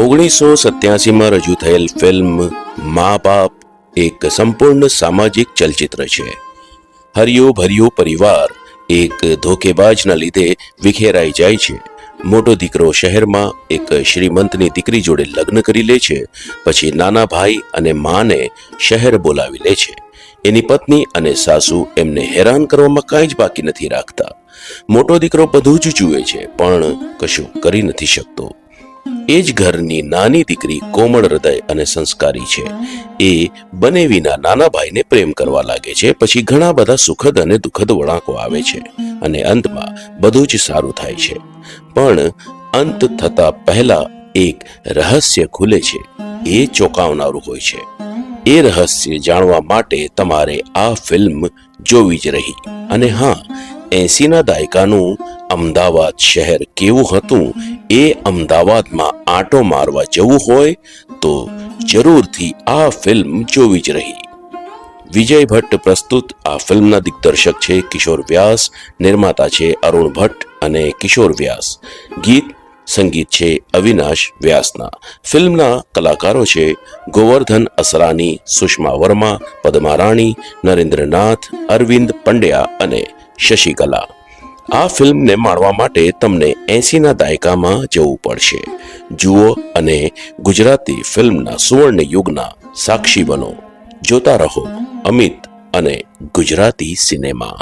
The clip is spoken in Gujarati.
ઓગણીસો સત્યાસીમાં રજૂ થયેલ ફિલ્મ મા બાપ એક સંપૂર્ણ સામાજિક ચલચિત્ર છે. હરિયો ભર્યો પરિવાર એક ધોકેબાજના લીધે વિખેરાઈ જાય છે. મોટો દીકરો શહેરમાં એક શ્રીમંતની દીકરી જોડે લગ્ન કરી લે છે, પછી નાના ભાઈ અને માને શહેર બોલાવી લે છે. એની પત્ની અને સાસુ એમને હેરાન કરવામાં કાંઈ જ બાકી નથી રાખતા. મોટો દીકરો બધું જ જુએ છે, પણ કશું કરી નથી શકતો. એ જ ઘરની નાની દીકરી કોમળ હૃદય અને સંસ્કારી છે. એ બનેવીના નાના ભાઈને પ્રેમ કરવા લાગે છે, પછી ઘણા બધા સુખદ અને દુઃખદ વળાંકો આવે છે અને અંતમાં બધું જ સારું થાય છે. પણ અંત થતા પહેલા એક રહસ્ય ખુલે છે, એ ચોંકાવનારું હોય છે. એ રહસ્ય જાણવા માટે તમારે આ ફિલ્મ જોવી જ રહી. અને હા, એસીના દાયકાનું અમદાવાદ શહેર કેવું હતું એ અમદાવાદમાં આંટો મારવા જવું હોય તો જરૂરથી આ ફિલ્મ જોવી જ રહી. વિજય ભટ્ટ પ્રસ્તુત આ ફિલ્મના દિગ્દર્શક છે કિશોર વ્યાસ, નિર્માતા છે અરુણ ભટ્ટ અને કિશોર વ્યાસ. ગીત, સંગીત છે અવિનાશ વ્યાસના. ફિલ્મના કલાકારો છે ગોવર્ધન અસરાની, સુષ્મા વર્મા પદ્મા રાણી નરેન્દ્રનાથ, અરવિંદ પંડ્યા અને શશિકલા. આ ફિલ્મને માણવા માટે તમને એંસીના દાયકામાં જવું પડશે. જુઓ અને ગુજરાતી ફિલ્મના સુવર્ણ યુગના સાક્ષી બનો. જોતા રહો અમિત અને ગુજરાતી સિનેમા.